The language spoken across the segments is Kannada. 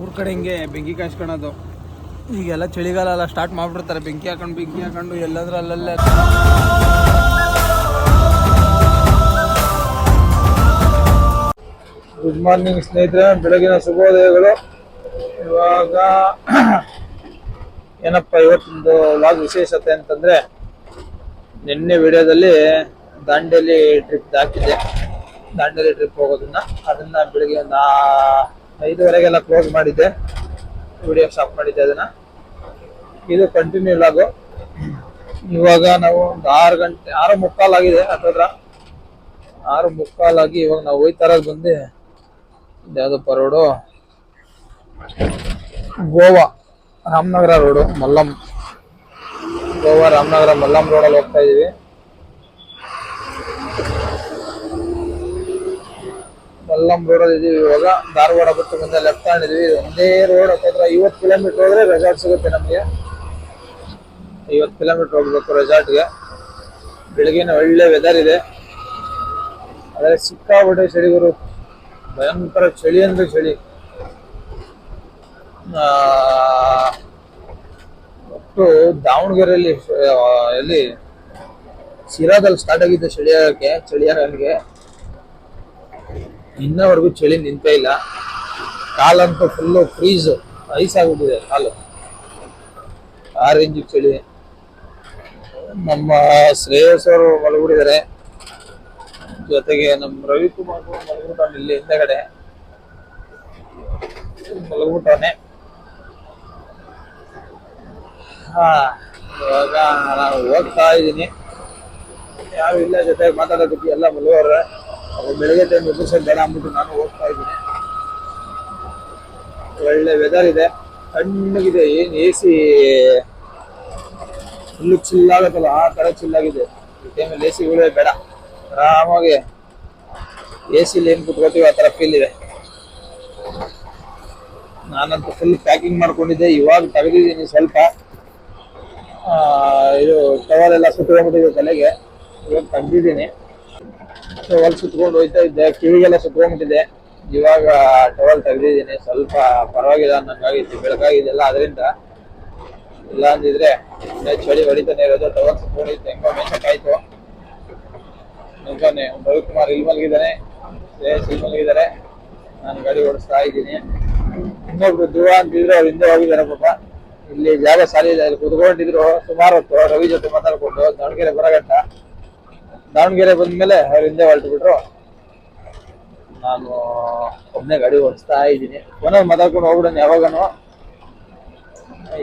ಊರ್ ಕಡೆ ಹಿಂಗೆ ಬೆಂಕಿ ಕಾಯಿಸ್ಕೊಳೋದು. ಈಗೆಲ್ಲ ಚಳಿಗಾಲ ಎಲ್ಲ ಸ್ಟಾರ್ಟ್ ಮಾಡ್ಬಿಡ್ತಾರೆ. ಬೆಂಕಿ ಹಾಕೊಂಡು ಬೆಂಕಿ ಹಾಕೊಂಡು ಎಲ್ಲಾದ್ರೂ ಅಲ್ಲಲ್ಲೇ ಗುಡ್ ಮಾರ್ನಿಂಗ್ ಸ್ನೇಹಿತರೆ, ಬೆಳಗಿನ ಶುಭೋದಯಗಳು. ಇವಾಗ ಏನಪ್ಪ ಇವತ್ತೊಂದು ಲಾಗ್ ವಿಶೇಷತೆ ಅಂತಂದ್ರೆ, ನಿನ್ನೆ ವಿಡಿಯೋದಲ್ಲಿ ದಾಂಡೇಲಿ ಟ್ರಿಪ್ ಹಾಕಿದ್ದೆ ದಾಂಡೇಲಿ ಟ್ರಿಪ್ ಹೋಗೋದನ್ನ. ಅದನ್ನ ಬೆಳಗ್ಗೆ ಒಂದು ಐದುವರೆಗೆಲ್ಲ ಕ್ಲೋಸ್ ಮಾಡಿದ್ದೆ. ವಿಡಿಯೋ ಸ್ಟಾಪ್ ಮಾಡಿದ್ದೆ ಅದನ್ನ. ಇದು ಕಂಟಿನ್ಯೂ ಲಾಗು ಇವಾಗ ನಾವು ಒಂದು ಆರು ಗಂಟೆ, ಆರು ಮುಕ್ಕಾಲ್ ಆಗಿದೆ ಹತ್ರ ಆರು ಮುಕ್ಕಾಲಾಗಿ ಇವಾಗ ನಾವು ಹೋಯ್ತಾರ ಬಂದು ಯಾವುದು ರೋಡು ಗೋವಾ, ರಾಮನಗರ ರೋಡು ಮಲ್ಲಂ. ಗೋವಾ, ರಾಮನಗರ, ಮಲ್ಲಂ ರೋಡಲ್ಲಿ ಹೋಗ್ತಾ ಇದೀವಿ. ಮಲ್ಲಂ ರೋಡ್ ಇದೀವಿ ಇವಾಗ. ಧಾರವಾಡ ಬಿಟ್ಟು ಮುಂದೆ ಲೆಫ್ಟ್ ಹ್ಯಾಂಡ್ ಇದೀವಿ ಒಂದೇ ರೋಡ್ ಹತ್ತಿರ ಐವತ್ತು ಕಿಲೋಮೀಟರ್ ಹೋದ್ರೆ ರೆಸಾರ್ಟ್ ಸಿಗುತ್ತೆ ನಮಗೆ. ಐವತ್ತು ಕಿಲೋಮೀಟರ್ ಹೋಗ್ಬೇಕು ರೆಸಾರ್ಟ್ಗೆ ಬೆಳಗಿನ ಒಳ್ಳೆ ವೆದರ್ ಇದೆ. ಆದರೆ ಸಿಕ್ಕಾಪಟ್ಟೆ ಚಳಿಗರು ಭಯಂಕರ ಚಳಿ ಅಂದ್ರೆ ಚಳಿ. ಒಟ್ಟು ದಾವಣಗೆರೆಯಲ್ಲಿ ಎಲ್ಲಿ? ಶಿರಾದಲ್ಲಿ ಸ್ಟಾರ್ಟ್ ಆಗಿದ್ದೆ ಚಳಿ ಆಗಕ್ಕೆ ಚಳಿ ಆಗಕ್ಕೆ ಇನ್ನವರೆಗೂ ಚಳಿ ನಿಂತೇ ಇಲ್ಲ. ಕಾಲಂತೂ ಫುಲ್ಲು ಫ್ರೀಸ್ ಐಸ್ ಆಗ್ಬಿಟ್ಟಿದೆ ಕಾಲು. ಆ ರೇಂಜಿಗೆ ಚಳಿ. ನಮ್ಮ ಶ್ರೇಯಸ್ ಅವರು ಮಲಗಿಬಿಟ್ಟಿದ್ದಾರೆ. ಜೊತೆಗೆ ನಮ್ಮ ರವಿಕುಮಾರ್ ಮಲಗ್ಬಿಟ್ಟವನೆ ಇಲ್ಲಿ ಹಿಂದೆಗಡೆ. ಮಲಗ್ಬಿಟ್ಟವನೆ ಹಾ, ಇವಾಗ ನಾನು ಹೋಗ್ತಾ ಇದ್ದೀನಿ. ಯಾವ ಇಲ್ಲ ಜೊತೆಗೆ ಮಾತಾಡೋದಕ್ಕೆ ಎಲ್ಲ ಮಲಗೋರೆ. ಬೆಳಿಗ್ಗೆ ಟೈಮ್ ಎದುರ್ಸೋದು ಬೇಡ ಅಂದ್ಬಿಟ್ಟು ನಾನು ಹೋಗ್ತಾ ಇದ್ದೀನಿ. ಒಳ್ಳೆ ವೆದರ್ ಇದೆ. ತಣ್ಣಗಿದೆ, ಏನು ಎ ಸಿ ಫುಲ್ಲು ಚಿಲ್ಲಾಗತ್ತಲ್ಲ ಆ ಥರ ಚಿಲ್ಲಾಗಿದೆ ಈ ಟೈಮಲ್ಲಿ ಎ ಸಿಗಳೇ ಬೇಡ. ಆರಾಮಾಗಿ ಎ ಸಿಲಿ ಏನು ಕುತ್ಕೋತೀವಿ ಆ ಥರ ಫೀಲ್ ಇದೆ. ನಾನಂತೂ ಫುಲ್ ಪ್ಯಾಕಿಂಗ್ ಮಾಡ್ಕೊಂಡಿದ್ದೆ. ಇವಾಗ ತೆಗೆದಿದ್ದೀನಿ ಸ್ವಲ್ಪ. ಇದು ಟವಲ್ ಎಲ್ಲ ಸುತ್ಕೊಂಡ್ಬಿಟ್ಟಿದೆ ತಲೆಗೆ. ಇವಾಗ ತೆಗ್ದಿದ್ದೀನಿ. ಟವಲ್ ಸುತ್ಕೊಂಡು ಹೋಯ್ತಾ ಇದ್ದೆ, ಕಿವಿಗೆಲ್ಲ ಸುತ್ಕೊಂಡ್ಬಿಟ್ಟಿದೆ ಇವಾಗ ಟವಲ್ ತೆಗೆದಿದ್ದೀನಿ. ಸ್ವಲ್ಪ ಪರವಾಗಿಲ್ಲ ನಂಗಾಗಿತ್ತು ಬೆಳಗಾಗಿದೆಲ್ಲ ಅದರಿಂದ ಇಲ್ಲ ಅಂದಿದ್ರೆ ಚಳಿ ಹೊಡಿತಾನೆ ಇರೋದು. ಟವಲ್ ಸುತ್ಕೊಂಡಿತ್ತು ಹೆಂಗೋ ಮೇಸಕ್ಕಾಯ್ತು ನಿಜಾನೆ ರವಿಕುಮಾರ್ ಇಲ್ಲಿ ಮಲಗಿದ್ದಾನೆ. ಶ್ರೇಯಸ್ ಇಲ್ಲಿ ಮಲಗಿದ್ದಾರೆ. ನಾನು ಗಾಡಿ ಓಡಿಸ್ತಾ ಇದ್ದೀನಿ. ಇನ್ನೊಬ್ರು ಧ್ರುವ ಅಂತಿದ್ರು ಅವ್ರು ಹಿಂದೆ ಹೋಗಿದ್ದಾರೆ ಪಾಪ. ಇಲ್ಲಿ ಜಾಗ ಸಾಲಿ ಅಲ್ಲಿ ಕುತ್ಕೊಂಡಿದ್ರು ಸುಮಾರು ಹೊತ್ತು ರವಿ ಜೊತೆ ಮಾತಾಡ್ಕೊಂಡು, ದಾವಣಗೆರೆ ಬರಗಂಟ ದಾವಣಗೆರೆ ಬಂದ್ಮೇಲೆ ಅವ್ರ ಹಿಂದೆ ಹೊರಟು ಬಿಟ್ರು ನಾನು ಒಬ್ಬನೇ ಗಾಡಿ ಓಡಿಸ್ತಾ ಇದ್ದೀನಿ. ಫೋನಲ್ಲಿ ಮಾತಾಡ್ಕೊಂಡು ಹೋಗ್ಬಿಡೋಣ ಯಾವಾಗನು.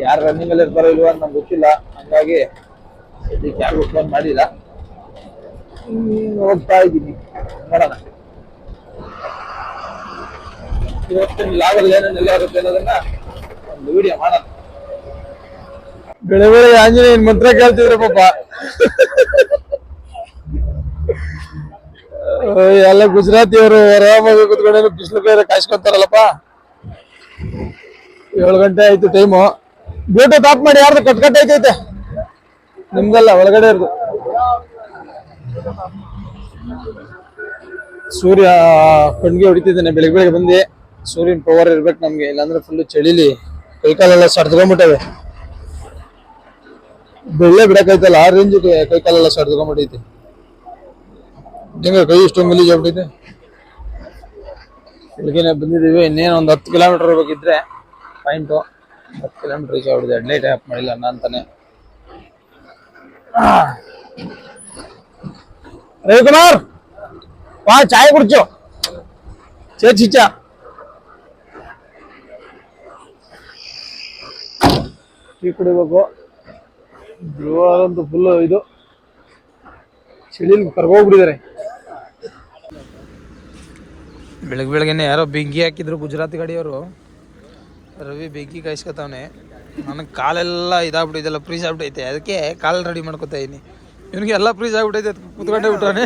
ಯಾರು ರನ್ನಿಂಗ್ ಅಲ್ಲಿ ಇರ್ತಾರೋ ಇಲ್ವೋ ಅಂತ ನಂಗೆ ಗೊತ್ತಿಲ್ಲ. ಹಂಗಾಗಿ ಯಾರಿಗೂ ಫೋನ್ ಮಾಡಿಲ್ಲ. ಹೋಗ್ತಾ ಇದ್ದೀನಿ. ನೋಡೋಣ. ಇವತ್ತಿನ ಲಾಭದಲ್ಲಿ ಆಗುತ್ತೆ ಅನ್ನೋದನ್ನ ಒಂದು ವಿಡಿಯೋ ಮಾಡೋಣ. ಬೆಳೆ ಬೆಳೆ ಆಂಜನೇಯನ್ ಮಂತ್ರ ಕೇಳ್ತಿದ್ರೆ ಪಾಪ. ಎಲ್ಲ ಗುಜರಾತಿ ಅವರು ಆರಾಮಾಗಿ ಕುತ್ಕೊಂಡು ಬಿಸಿಲು ಬೇರೆ ಕಾಯ್ಸ್ಕೊಂತಾರಲ್ಲಪ್ಪ. ಏಳು ಗಂಟೆ ಆಯ್ತು ಟೈಮು ಬ್ಲೂಟೂತ್ ಟಾಪ್ ಮಾಡಿ, ಯಾರ್ದು ಕಟ್ ಐತೈತೆ ನಿಮ್ದಲ್ಲ, ಒಳಗಡೆ ಇರೋದು. ಸೂರ್ಯ ಕಣ್ಗೆ ಹೊಡಿತಿದ್ದಾನೆ, ಬೆಳಿಗ್ಗೆ ಬೆಳಿಗ್ಗೆ ಬಂದು. ಸೂರ್ಯನ ಪವರ್ ಇರ್ಬೇಕು ನಮ್ಗೆ, ಇಲ್ಲಾಂದ್ರೆ ಫುಲ್ ಚಳಿಲಿ. ಕೈಕಾಲೆಲ್ಲ ಸಡ್ದ್ಕೊಂಡ್ಬಿಟ್ಟವೆ. ಬೆಳ್ಳೆ ಬಿಡಕೈತಲ್ಲ ಆ ರೇಂಜ್ ಕೈಕಾಲೆಲ್ಲ ಸಡ್ದ್ಕೊಂಡ್ಬಿಟ್ಟೈತಿ. ಹೆಂಗ ಕೈ ಇಷ್ಟು ಮಿಲಿ ಜಾಬಿಟ್ಟಿದೆ ಬೆಳಗ್ಗೆನೆ ಬಂದಿದ್ದೀವಿ. ಇನ್ನೇನು ಒಂದು ಹತ್ತು ಕಿಲೋಮೀಟರ್ ಇರಬೇಕಿದ್ರೆ ಪಾಯಿಂಟು ಹತ್ತು ಕಿಲೋಮೀಟರ್ ರೀಚ್ ಆಗ್ಬಿಟ್ಟಿದೆ. ಹೆಡ್ಲೈಟ್ ಆಫ್ ಮಾಡಿಲ್ಲ ಅಣ್ಣ ಅಂತಾನೆ ರವಿಕುಮಾರ್, ಬಾ, ಚಾಯ್ ಕುಡ್ಚು. ಚೇಚಿ ಚಾ ಟೀ ಕುಡಿಬೇಕು. ಧ್ರುವಂತೂ ಫುಲ್ ಇದು. ಚಳಿಲಿ ಕರ್ಗೋಗ್ಬಿಟ್ಟಿದ್ದಾರೆ ಬೆಳಗ್ಗೆ ಬೆಳಗ್ಗೆನೆ ಯಾರೋ ಬೆಂಕಿ ಹಾಕಿದ್ರು ಗುಜರಾತ್ ಗಾಡಿಯವರು. ರವಿ ಬೆಂಕಿ ಕಾಯಿಸ್ಕೊತಾವನೆ. ನನಗೆ ಕಾಲೆಲ್ಲ ಇದಾಗ್ಬಿಟ್ಟಿದೆಲ್ಲ ಫ್ರೀಸ್ ಆಗ್ಬಿಟ್ಟೈತೆ. ಅದಕ್ಕೆ ಕಾಲು ರೆಡಿ ಮಾಡ್ಕೊತಾ ಇದೀನಿ. ಇವನಿಗೆ ಎಲ್ಲ ಫ್ರೀಸ್ ಆಗ್ಬಿಟ್ಟೈತೆ ಕುತ್ಕೊಂಡೆ ಕುತ್ಕೊಂಡೇ ಬಿಟ್ಟಾನೆ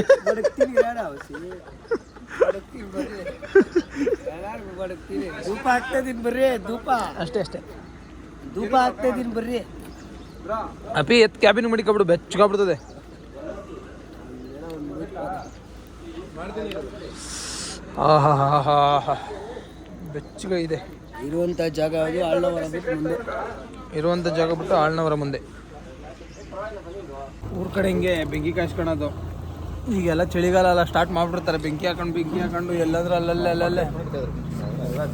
ಧೂಪ ಹಾಕ್ತಾ ಇದೀನಿ ಬರ್ರಿ ಧೂಪ. ಅಷ್ಟೇ ಅಷ್ಟೇ. ಧೂಪ ಹಾಕ್ತಾ ಇದೀನಿ ಬರ್ರಿ. ಅಪಿ ಎತ್ ಕ್ಯಾಬಿನ್ ಮಡಿಕೊಬಿಡು ಬೆಚ್ಚಗಾಗ್ಬಿಡ್ತದೆ. ಆಹಾ ಹಾ ಹಾ ಹಾ ಬೆಚ್ಚಗ ಇದೆ. ಇರುವಂತ ಜಾಗ ಅದು ಆಳ್ನವರ ಬಿಟ್ಟು ಮುಂದೆ. ಇರುವಂಥ ಜಾಗ ಬಿಟ್ಟು ಆಳ್ನವರ ಮುಂದೆ. ಊರ್ ಕಡೆ ಹಿಂಗೆ ಬೆಂಕಿ ಕಾಯಿಸ್ಕೊಳೋದು. ಈಗೆಲ್ಲ ಚಳಿಗಾಲ ಎಲ್ಲ ಸ್ಟಾರ್ಟ್ ಮಾಡ್ಬಿಡ್ತಾರೆ. ಬೆಂಕಿ ಹಾಕೊಂಡು ಬೆಂಕಿ ಹಾಕೊಂಡು ಎಲ್ಲಾದ್ರೂ ಅಲ್ಲಲ್ಲೇ ಅಲ್ಲಲ್ಲೇ.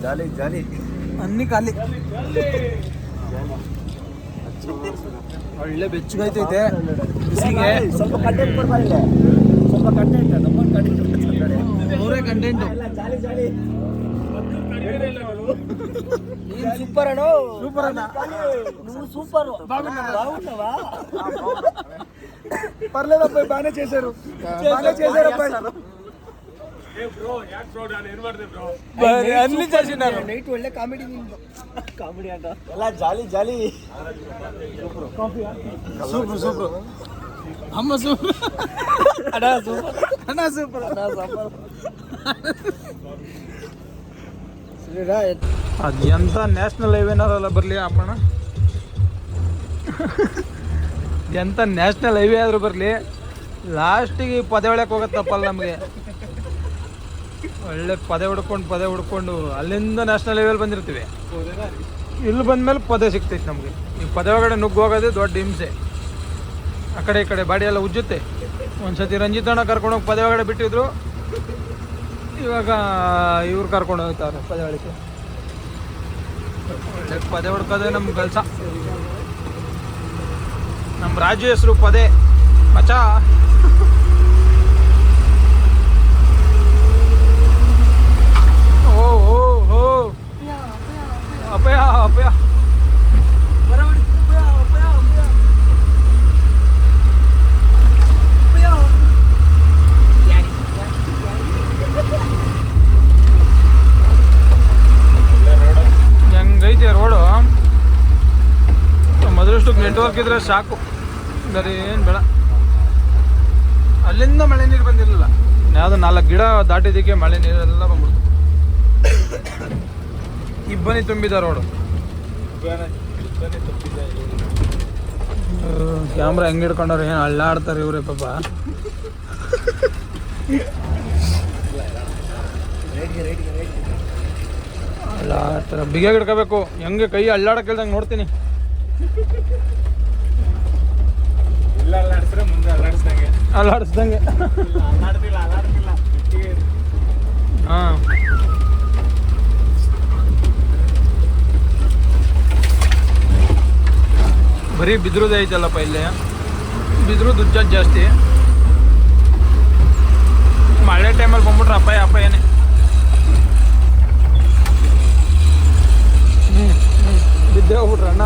ಜಾಲಿ ಜಾಲಿ. ಅನ್ನಿ ಖಾಲಿ. ಒಳ್ಳೆ ಬೆಚ್ಚಗೈತೈತೆ ಬಿಸಿಗೆ ಸ್ವಲ್ಪ ಕಟ್ಟೆ ಸ್ವಲ್ಪ ಕಟ್ಟೆ ಸ್ವಲ್ಪ ಕಂಟೆಂಟ್ ನಮ್ಮ ಕಂಟೆಂಟ್ ಮೂರೇ ಕಂಟೆಂಟು ಜಾಲಿ ಜಾಲಿ ನೀನ್ ಸೂಪರ್ ಅಣ್ಣ ಸೂಪರ್ ಅಣ್ಣ నువ్వు సూపర్ బాగున్నావా పర్లేదప్ప బాగానే చేశారు బాగానే చేశారు అన్ని చేసినారు నైట్ ಒಳ್ಳೆ ಕಾಮಿಡಿ ನಿಂದು ಕಾಮಿಡಿ ಅಂತ ಎಲ್ಲ ಜಾಲಿ ಜಾಲಿ ಸೂಪರ್ ಸೂಪರ್ ಅಮ್ಮ ಸೂಪರ್. ಅಣ್ಣ ಸೂಪರ್. ಅಣ್ಣ ಸೂಪರ್ ಅಣ್ಣ ಸೂಪರ್. ಅದು ಎಂಥ ನ್ಯಾಷನಲ್ ಹೈವೇನಾರಲ್ಲ ಬರಲಿ ಅಮ್ಮಣ್ಣ ಎಂತ ನ್ಯಾಷನಲ್ ಹೈವೇ ಆದರೂ ಬರಲಿ ಲಾಸ್ಟಿಗೆ ಪದೇ ಹೊಳಕ್ಕೆ ಹೋಗತ್ತಪ್ಪಲ್ಲ ನಮಗೆ. ಒಳ್ಳೆ ಪದೇ ಹುಡ್ಕೊಂಡು ಪದೇ ಹುಡ್ಕೊಂಡು ಅಲ್ಲಿಂದ ನ್ಯಾಷನಲ್ ಹೈವೇಲಿ ಬಂದಿರ್ತೀವಿ. ಇಲ್ಲಿ ಬಂದ್ಮೇಲೆ ಪದೇ ಸಿಗ್ತೈತೆ ನಮಗೆ. ಈ ಪದೇ ಒಳಗಡೆ ನುಗ್ಗು ಹೋಗೋದೇ ದೊಡ್ಡ ಹಿಂಸೆ. ಆ ಕಡೆ ಈ ಕಡೆ ಬಾಡಿ ಎಲ್ಲ ಉಜ್ಜುತ್ತೆ. ಒಂದ್ಸತಿ ರಂಜಿತಣ್ಣ ಕರ್ಕೊಂಡೋಗಿ ಪದೇ ಒಳಗಡೆ ಬಿಟ್ಟಿದ್ರು. ಇವಾಗ ಇವ್ರು ಕರ್ಕೊಂಡು ಹೋಗ್ತಾರೆ ಪದೇ ಒಳಗೆ. ಪದೇ ಹುಡ್ಕೋದೇ ನಮ್ಮ ಕೆಲಸ. ನಮ್ಮ ರಾಜು ಹೆಸರು ಪದೇ. ಮಚಾ ಓ ಓ ಓ. ಅಪಯ ಅಪಯ ಹೆಂಗೈತೆ ರೋಡು ಇದ್ರೆ ಸಾಕು. ಬೇರೆ ಏನು ಬೇಡ. ಅಲ್ಲಿಂದ ಮಳೆ ನೀರು ಬಂದಿರಲಿಲ್ಲ. ಯಾವುದು ನಾಲ್ಕು ಗಿಡ ದಾಟಿದ್ದಕ್ಕೆ ಮಳೆ ನೀರೆಲ್ಲ ಬಂದ್ಬಿಡ್ತು. ಇಬ್ಬನಿ ತುಂಬಿದ ರೋಡು ಕ್ಯಾಮ್ರಾ ಹೆಂಗೆ ಹಿಡ್ಕೊಂಡವ್ರು ಏನು ಅಳ್ಳಾಡ್ತಾರೆ ಇವ್ರೆ ಪಾಪ. ಅಳ್ಳಾಡ್ತಾರೆ ಬಿಗಿಯಾಗಿ ಹಿಡ್ಕೋಬೇಕು. ಹೆಂಗೆ ಕೈ ನೋಡ್ತೀನಿ ಇಲ್ಲ ಅಲ್ಲಾಡಿಸ್ರೆ ಮುಂದೆ ಅಲ್ಲಾಡಿಸ್ದಂಗೆ. ಹಾ. ಬರೀ ಬಿದ್ರುದೇ ಐತಲ್ಲಪ್ಪ ಇಲ್ಲಿ. ಬಿದ್ರು ದುಡ್ಡ ಜಾಸ್ತಿ. ಮಳೆ ಟೈಮಲ್ಲಿ ಬಂದ್ಬಿಟ್ರೆ ಅಪ್ಪ ಅಪ್ಪ ಹ್ಞೂ ಹ್ಞೂ ಬಿದ್ದೇ ಹೋಗ್ಬಿಟ್ರಣ್ಣ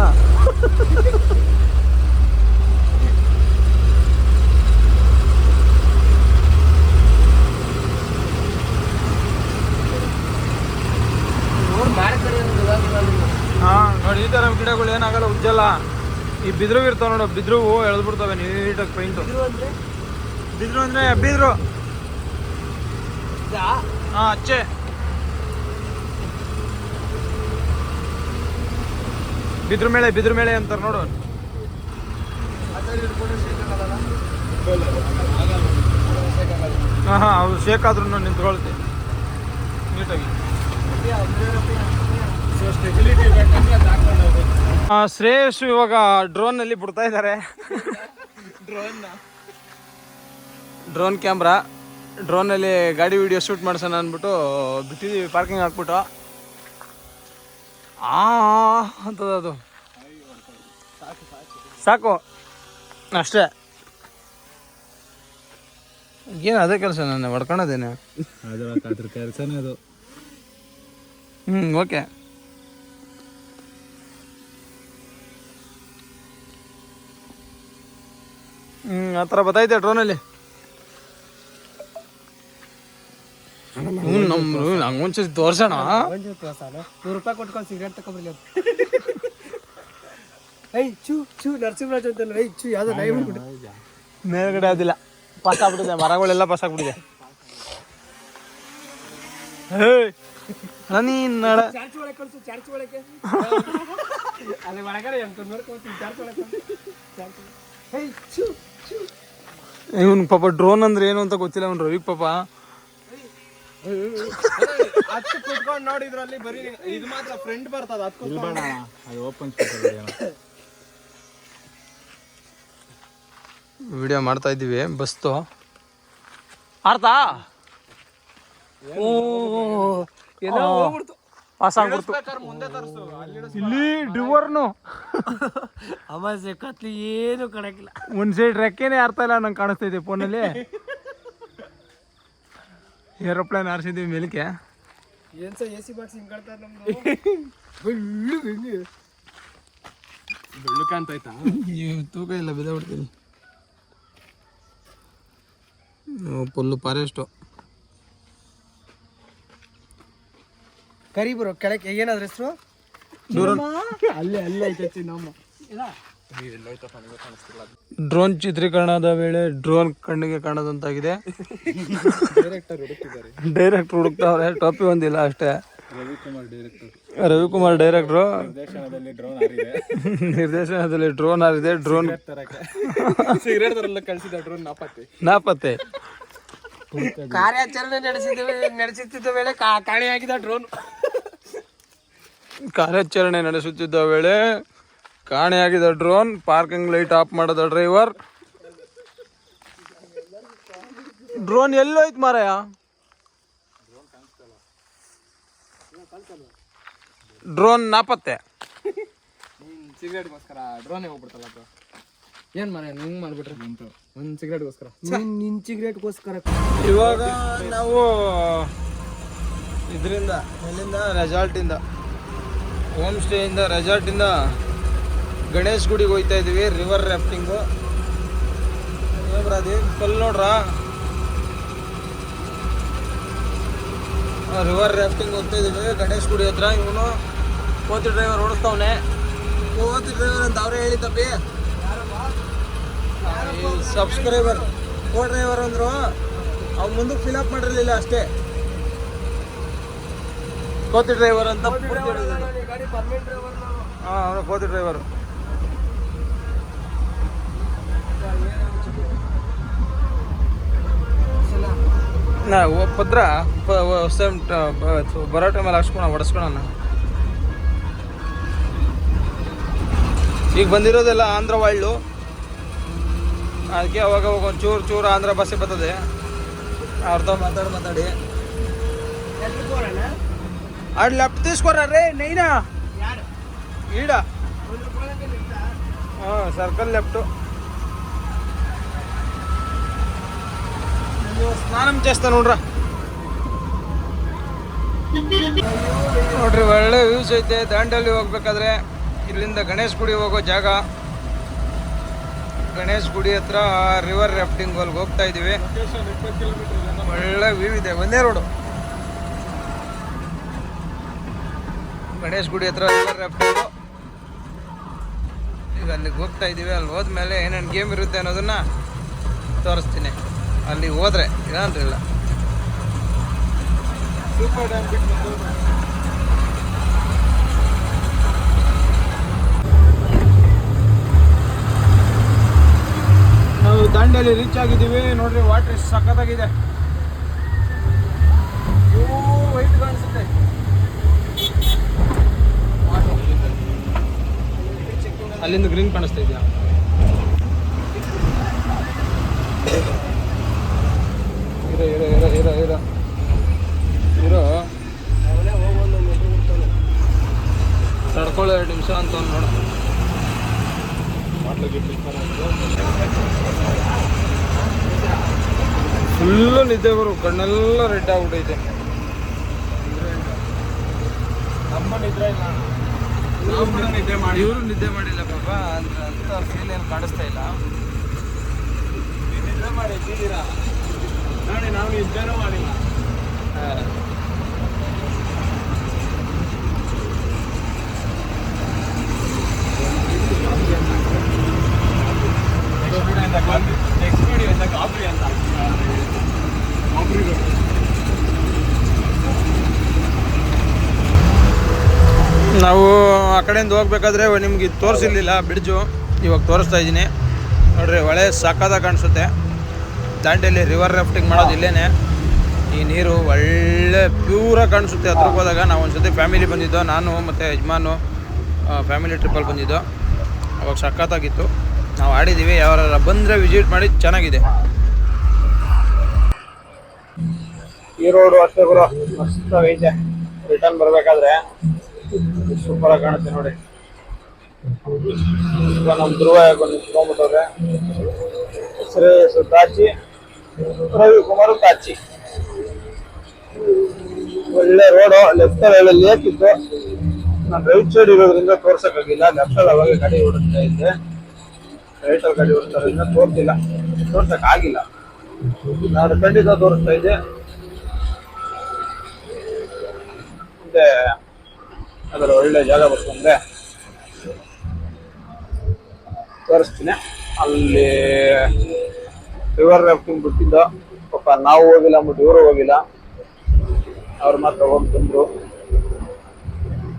ಹಾಂ ನೋಡಿ ಈ ಥರ ಗಿಡಗಳು ಏನಾಗಲ್ಲ ಉಜ್ಜಲ್ಲ ಈ ಬಿದ್ರು ಇರ್ತಾವ ನೋಡು ಬಿದ್ರು ಎಳೆದ್ಬಿಡ್ತವೆ ನೀಟಾಗಿ ಪೈಂಟು ಬಿದ್ರು ಅಂದ್ರೆ? ಬಿದ್ರು ಹಾ ಅಚ್ಚೆ. ಬಿದ್ರು ಮೇಳೆ ಬಿದ್ರು ಮೇಳೆ ಅಂತಾರೆ ನೋಡು. ಹಾಂ ಹಾಂ ಅವ್ರು ಶೇಕಾದ್ರು ನಿಂತ್ಕೊಳ್ತೆ. ನೀಟಾಗಿ. ಶ್ರೇಯಸ್ ಇವಾಗ ಡ್ರೋನ್ ಅಲ್ಲಿ ಬಿಡ್ತಾ ಇದ್ದಾರೆ. ಡ್ರೋನ್ ಡ್ರೋನ್ ಕ್ಯಾಮ್ರಾ ಡ್ರೋನ್ನಲ್ಲಿ ಗಾಡಿ ವಿಡಿಯೋ ಶೂಟ್ ಮಾಡ್ಸೋಣ ಅಂದ್ಬಿಟ್ಟು ಬಿಟ್ಟಿದೀವಿ ಪಾರ್ಕಿಂಗ್ ಹಾಕ್ಬಿಟ್ಟು. ಆ ಅಂತದ ಅದು ಸಾಕು. ಅಷ್ಟೇ. ಏನು ಅದೇ ಕೆಲಸ ನಾನು ಹೊಡ್ಕೊಳೋದೇನೆ? ಕೆಲಸನೇ ಅದು. ಹ್ಞೂ ಓಕೆ ಹ್ಞೂ ಆ ಥರ ಬತ್ತೈತೆ ಡ್ರೋನಲ್ಲಿ ಹ್ಞೂ ನಮ್ಮ ಹಂಗೆ ಒಂಚೂರು ತೋರ್ಸೋಣ ನೂರು ರೂಪಾಯಿ ಕೊಟ್ಕೊಂಡು ಸಿಗರೇಟ್ ತಗೊಂಡ್ಬರ್ಲಿ ಅಂತ ಐ ಚೂ ಚೂ ನರಸಿಂಹರಾಜ್ ಅಂತಲ್ಲ ಐ ಚೂ ಯಾವ್ದೋ ನಾಯಿ ಬಿಟ್ಬಿಟ್ಟು ಮೇಲ್ಗಡೆ ಅದಿಲ್ಲ ಪಾಸ್ ಆಗ್ಬಿಟ್ಟಿದೆ ಮರಗಳೆಲ್ಲ ಪಾಸ್ ಆಗ್ಬಿಟ್ಟಿದೆ ಹೇ ನೀನ್ ನಡ ಚಾರ್ಜ್ ಒಳಗೆ ಕಳ್ಸು ಚಾರ್ಜ್ ಒಳಗೆ ಅಲ್ಲಿ ಒಳಗಡೆ ಎಂತ ನೋಡ್ಕೊಳ್ತೀನಿ ಚಾರ್ಜ್ ಒಳಗೆ ಚಾರ್ಜ್ ಐ ಚೂ ಚೂ ಇವನ್ ಪಾಪ ಡ್ರೋನ್ ಅಂದ್ರೆ ಏನು ಅಂತ ಗೊತ್ತಿಲ್ಲ ಅವ್ನು ರವಿ ಪಾಪ. ಹತ್ತು ಕುತ್ಕೊಂಡು ನೋಡಿದ್ರಲ್ಲಿ ಬರೀ ಇದು ಮಾತ್ರ ಫ್ರೆಂಡ್ ಬರ್ತದ ಹತ್ತು ಇಲ್ಬೇಡ ಅದು ಓಪನ್ ಸ್ಪೀಕರ್ ಏನೋ ವಿಡಿಯೋ ಮಾಡ್ತಾ ಇದ್ದೀವಿ ಬಸ್ತು. ಅರ್ಥ ಓ. ಏನೋ ಹೋಗ್ಬಿಡ್ತು. ಪಾಸ್ ಆಗ್ಬಿಡ್ತು ಮುಂದೆ ತರಿಸು. ಅಲ್ಲಿ ಇಲ್ಲಿ ಡ್ರಿವರ್ನು ಅಮಾಸೆ ಕತ್ಲಿ ಏನು ಕಡಕಿಲ್ಲ ಒಂದ್ ಸೈಡ್ ರೆಕ್ಕೆನೇ ಅರ್ಥ ಇಲ್ಲ ನಂಗೆ ಕಾಣಿಸ್ತೈತೆ ಫೋನಲ್ಲಿ. ಏರೋಪ್ಲೇನ್ ಹಾರಿಸಿದ್ವಿ ಮೇಲಕ್ಕೆ. ಏನ್ ಎ ಸಿ ಬಾಕ್ಸ್ ಹಿಂಗ್ ಕಳ್ತಾರೆ ನಮ್ದು? ಬೆಳ್ಳು ಬೆಳ್ಳು. ಬೆಳ್ಳು ಕಾಣ್ತಾಯ್ತಾ? ತೂಕ ಇಲ್ಲ ಬಿದ್ದಬಿಡ್ತೀನಿ ಫುಲ್ಲು ಫಾರೆಸ್ಟು. ಕರಿ ಬರೋ ಕೆಳಕ್ಕೆ ಏನಾದ್ರ ಹೆಸರು? ಅಲ್ಲೇ ಅಲ್ಲೇ ಐತೆ ನಮ್ಮ. ಡ್ರೋನ್ ಚಿತ್ರೀಕರಣದ ವೇಳೆ ಡ್ರೋನ್ ಕಣ್ಣಿಗೆ ಕಾಣದಂತಾಗಿದೆ. ಡೈರೆಕ್ಟರ್ ಹುಡುಕ್ತಾವ್ರೆ ಟೋಪಿ ಒಂದಿಲ್ಲ ಅಷ್ಟೇ. ರವಿಕುಮಾರ್ ಡೈರೆಕ್ಟರ್ ನಿರ್ದೇಶನದಲ್ಲಿ ಡ್ರೋನ್ ಆರಿದೆ ನಿರ್ದೇಶನದಲ್ಲಿ ಡ್ರೋನ್ ನಾಪತ್ತೆ. ನಾಪತ್ತೆ. ಕಾರ್ಯಾಚರಣೆ ನಡೆಸಿದ ನಡೆಸುತ್ತಿದ್ದ ವೇಳೆ ಕಾ- ಕಾಣೆಯಾಗಿದ್ದ ಡ್ರೋನ್ ಕಾರ್ಯಾಚರಣೆ ನಡೆಸುತ್ತಿದ್ದ ವೇಳೆ ಕಾಣೆಯಾಗಿದ್ದ ಡ್ರೋನ್ ಪಾರ್ಕಿಂಗ್ ಲೈಟ್ ಆಫ್ ಮಾಡದ ಡ್ರೈವರ್. ಡ್ರೋನ್ ಎಲ್ಲೋಯ್ತು ಮಾರಾಯ? ಡ್ರೋನ್ ನಾಪತ್ತೆ. ಸಿಗರೇಟ್ಗೋಸ್ಕರ ಡ್ರೋನೇ ಹೋಗ್ಬಿಡ್ತಲ್ಲ ಅದು ಏನ್ ಮನೆ ಹಿಂಗ್ ಮಾಡ್ಬಿಟ್ರೆ? ಒಂದ್ ಸಿಗರೇಟ್ಗೋಸ್ಕರ. ನಿನ್ ಸಿಗರೇಟ್ಗೋಸ್ಕರ. ಇವಾಗ ನಾವು ಇದರಿಂದ ಎಲ್ಲಿಂದ ರೆಸಾರ್ಟಿಂದ ಹೋಮ್ ಸ್ಟೇಯಿಂದ ರೆಸಾರ್ಟಿಂದ ಗಣೇಶ್ ಗುಡಿಗೆ ಹೋಗ್ತಾ ಇದ್ದೀವಿ ರಿವರ್ ರಾಫ್ಟಿಂಗು ಅದೇ ನೋಡ್ರಾ? ನೋಡ್ರ ರಿವರ್ ರ್ಯಾಫ್ಟಿಂಗ್ ಹೋಗ್ತಾ ಇದ್ದೀವಿ ಗಣೇಶ್ ಗುಡಿ ಹತ್ರ. ಇವನು ಕೋತಿ ಡ್ರೈವರ್ ಓಡಿಸ್ತಾವನೆ. ಕೋತಿ ಡ್ರೈವರ್ ಅಂತ ಅವರೇ ಹೇಳಿದ್ದಪ್ಪಿ ಸಬ್ಸ್ಕ್ರೈಬರ್ ಕೋ ಡ್ರೈವರ್ ಅಂದ್ರು ಅವ್ನು ಮುಂದಕ್ಕೆ ಫಿಲಪ್ ಮಾಡಿರಲಿಲ್ಲ ಅಷ್ಟೇ. ಕೋತಿ ಡ್ರೈವರ್ ಅಂತ ಹಾಂ ಅವನು ಕೋತಿ ಡ್ರೈವರು ನಾ ಪದ್ರ ಸೇಮ್ ಬರೋ ಟೈಮಲ್ಲಿ ಹಾಕ್ಸ್ಕೊಳ ಹೊಡೆಸ್ಕೊಳಣ. ಈಗ ಬಂದಿರೋದೆಲ್ಲ ಆಂಧ್ರ ವಾಳ್ಳು. ಅದಕ್ಕೆ ಅವಾಗ ಅವಾಗ ಒಂದು ಚೂರು ಚೂರು ಆಂಧ್ರ ಬಸ್ಸೇ ಬರ್ತದೆ. ಅವ್ರದ್ದು ಮಾತಾಡಿ ಮಾತಾಡಿ. ಆಡ್ ಲೆಫ್ಟ್ తీసుకోరా రే నైనా ఈడ సర్కిల్ లెఫ్ట్ ಸ್ನಾನಂ చేస్తా ನೋಡ್ರ ನೋಡ್ರಿ ಒಳ್ಳೆ ವ್ಯೂಸ್ ಐತೆ ದಾಂಡಲ್ಲಿ ಹೋಗ್ಬೇಕಾದ್ರೆ ಇಲ್ಲಿಂದ ಗಣೇಶ್ ಗುಡಿ ಹೋಗೋ ಜಾಗ ಗಣೇಶ್ ಗುಡಿ ಹತ್ರ ರಿವರ್ ರಾಫ್ಟಿಂಗ್ ಅಲ್ಲಿಗೆ ಹೋಗ್ತಾ ಇದೀವಿ ಒಳ್ಳೆ ವ್ಯೂ ಇದೆ ಒಂದೇ ರೋಡು ಗಣೇಶ್ ಗುಡಿ ಹತ್ರ ರೆಫ್ಟು ಈಗ ಅಲ್ಲಿಗೆ ಹೋಗ್ತಾ ಇದ್ದೀವಿ ಅಲ್ಲಿ ಹೋದ್ಮೇಲೆ ಏನೇನು ಗೇಮ್ ಇರುತ್ತೆ ಅನ್ನೋದನ್ನ ತೋರಿಸ್ತೀನಿ. ಅಲ್ಲಿ ಹೋದ್ರೆ ಇಲ್ಲಾಂದ್ರಿಲ್ಲ ಸೂಪರ್ ನಾವು ದಾಂಡೇಲಿ ರೀಚ್ ಆಗಿದ್ದೀವಿ. ನೋಡ್ರಿ ವಾಟರ್ ಸಖತ್ತಾಗಿದೆ. ವೈಟ್ ಕಾಣಿಸುತ್ತೆ ಅಲ್ಲಿಂದ ಗ್ರೀನ್ ಕಾಣಿಸ್ತಾ ಇದೆಯಾ? ಇರೋ ಇರೋ ಇರೋ ಇರೋ ಇರೋ. ಇರೋ. ತಡ್ಕೊಳ್ಳೋ ಎರಡು ನಿಮಿಷ ಅಂತ ಒಂದು ನೋಡ. ಫುಲ್ಲು ನಿದ್ದೆ ಬರು ಕಣ್ಣೆಲ್ಲ ರೆಡ್ ಆಗ್ಬಿಟ್ಟೈತೆ ನಮ್ಮ ನಿದ್ರೆ ಇಲ್ಲ. ಇವರು ನಿದ್ದೆ ಮಾಡಿಲ್ಲ ಪಾಪ ಅಂತ ಅಂತ ಫೀಲ್ ಏನು ಕಾಣಿಸ್ತಾ ಇಲ್ಲ. ನಿದ್ದೆ ಮಾಡಿ ಎದ್ದಿದ್ದೀರಾ ನಾಳೆ ನಾವು ನಿದ್ದೆನೂ ಮಾಡಿಲ್ಲ ನೆಕ್ಸ್ಟ್ ವಿಡಿಯೋ ಅಂತ ಕಾಫಿ ಅಂತ. ಗಾಬರಿ ನಾವು ಆ ಕಡೆಯಿಂದ ಹೋಗ್ಬೇಕಾದ್ರೆ ನಿಮ್ಗೆ ತೋರಿಸಿರ್ಲಿಲ್ಲ ಬ್ರಿಡ್ಜು ಇವಾಗ ತೋರಿಸ್ತಾ ಇದ್ದೀನಿ. ನೋಡ್ರಿ, ಹೊಳೆ ಸಾಕಾದ ಕಾಣಿಸುತ್ತೆ. ದಾಂಡೇಲಿ ರಿವರ್ ರಾಫ್ಟಿಂಗ್ ಮಾಡೋದು ಇಲ್ಲೇನೆ. ಈ ನೀರು ಒಳ್ಳೆ ಪ್ಯೂರಾಗಿ ಕಾಣಿಸುತ್ತೆ. ಹತ್ರಕ್ಕೆ ಹೋದಾಗ ನಾವು ಒಂದ್ಸತಿ ಫ್ಯಾಮಿಲಿ ಬಂದಿದ್ದೋ, ನಾನು ಮತ್ತು ಯಜಮಾನು ಫ್ಯಾಮಿಲಿ ಟ್ರಿಪ್ಪಲ್ಲಿ ಬಂದಿದ್ದೋ. ಅವಾಗ ಸಖತ್ತಾಗಿತ್ತು ನಾವು ಆಡಿದ್ದೀವಿ. ಯಾವಾರ ಬಂದರೆ ವಿಸಿಟ್ ಮಾಡಿ ಚೆನ್ನಾಗಿದೆ. ಈ ರೋಡು ಅಷ್ಟೇ ಗುರು ಐತೆ ರಿಟರ್ನ್ ಬರಬೇಕಾದ್ರೆ. ಸೂಪರ್ ಆಗಿ ಕಾಣುತ್ತೆ ನೋಡಿ. ನಮ್ ಧ್ರುವ ಯಾಕೊಂಡು ಶ್ರೀ ತಾಚಿ ರವಿಕುಮಾರ್ ತಾಚಿ. ಒಳ್ಳೆ ರೋಡು ಲೆಫ್ಟ್ ಅಲ್ಲಿ ಲೇಕ್ ಇತ್ತು. ನಾನು ರೈಟ್ ಸೈಡ್ ಇರೋದ್ರಿಂದ ತೋರ್ಸಕ್ಕಾಗಿಲ್ಲ. ಲೆಫ್ಟ್ ಅಲ್ಲಿ ಅವಾಗ ಗಾಡಿ ಓಡಿಸ್ತಾ ಇದ್ದೆ. ರೈಟ್ ಅಲ್ಲಿ ಗಾಡಿ ಓಡಿಸ್ತಾರಿಂದ ತೋರ್ತಿಲ್ಲ ತೋರ್ಸಕ್ ಆಗಿಲ್ಲ ನಾನು ಖಂಡಿತ ತೋರಿಸ್ತಾ ಇದ್ದೆ. ಮತ್ತೆ ಅದರ ಒಳ್ಳೆ ಜಾಗ ಬರ್ಕೊಂಡ್ರೆ ತೋರಿಸ್ತೀನಿ. ಅಲ್ಲಿ ರಿವರ್ ರಾಫ್ಟಿಂಗ್ ಬಿಟ್ಟಿದ್ದ. ಪಾಪ ನಾವು ಹೋಗಿಲ್ಲ ಅಂದ್ಬಿಟ್ಟು ಇವರು ಹೋಗಿಲ್ಲ. ಅವ್ರು ಮಾತ್ರ ಹೋಗಿ ಬಂದ್ರು.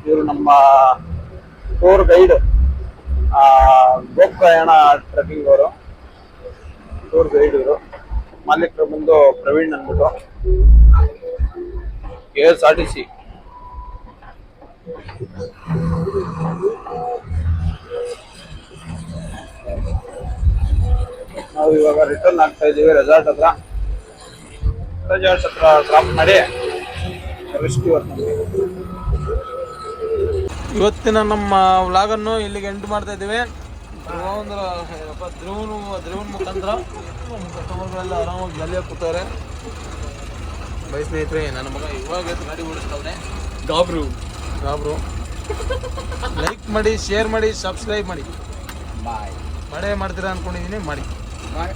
ಇವರು ನಮ್ಮ ಟೂರ್ ಗೈಡ್ ಗೋಪ್ರಯಾಣ ಟ್ರೆಕ್ಕಿಂಗ್ ಅವರು. ಟೂರ್ ಗೈಡ್ ಇವರು. ಮಾಲೀಕರು ಬಂದು ಪ್ರವೀಣ್ ಅಂದ್ಬಿಟ್ಟು. K S R T C ನಾವು ಇವಾಗ ರಿಟರ್ನ್ ಆಗ್ತಾ ಇದ್ದೀವಿ ರೆಸಾರ್ಟ್ ಹತ್ರ. ರೆಸಾರ್ಟ್ ಹತ್ರ ಡ್ರಾಪ್ ಮಾಡಿ ಇವತ್ತಿನ ನಮ್ಮ ವ್ಲಾಗನ್ನು ಇಲ್ಲಿಗೆ ಎಂಟು ಮಾಡ್ತಾ ಇದ್ದೀವಿ. ಧ್ರುವಂದ್ರ ಧ್ರುವನು ಧ್ರುವನ್ ಮುಖಾಂತರ ಕಸ್ಟಮರ್ಗಳೆಲ್ಲ ಆರಾಮಾಗಿ ಜಲ್ಲಿಯಾಗಿ ಕೂತಾರೆ. ಬೈ ಸ್ನೇಹಿತರೆ, ನನ್ನ ಮಗ ಇವಾಗ ಗಾಡಿ ಓಡಿಸ್ತಾವ್ರೆ ಗಾಬ್ರು ಗಾಬ್ರು ಲೈಕ್ ಮಾಡಿ ಶೇರ್ ಮಾಡಿ ಸಬ್ಸ್ಕ್ರೈಬ್ ಮಾಡಿ. ಬಾಯ್ ಮಾಡೇ ಮಾಡ್ತೀರಾ ಅನ್ಕೊಂಡಿದ್ದೀನಿ ಮಾಡಿ. ಬಾಯ್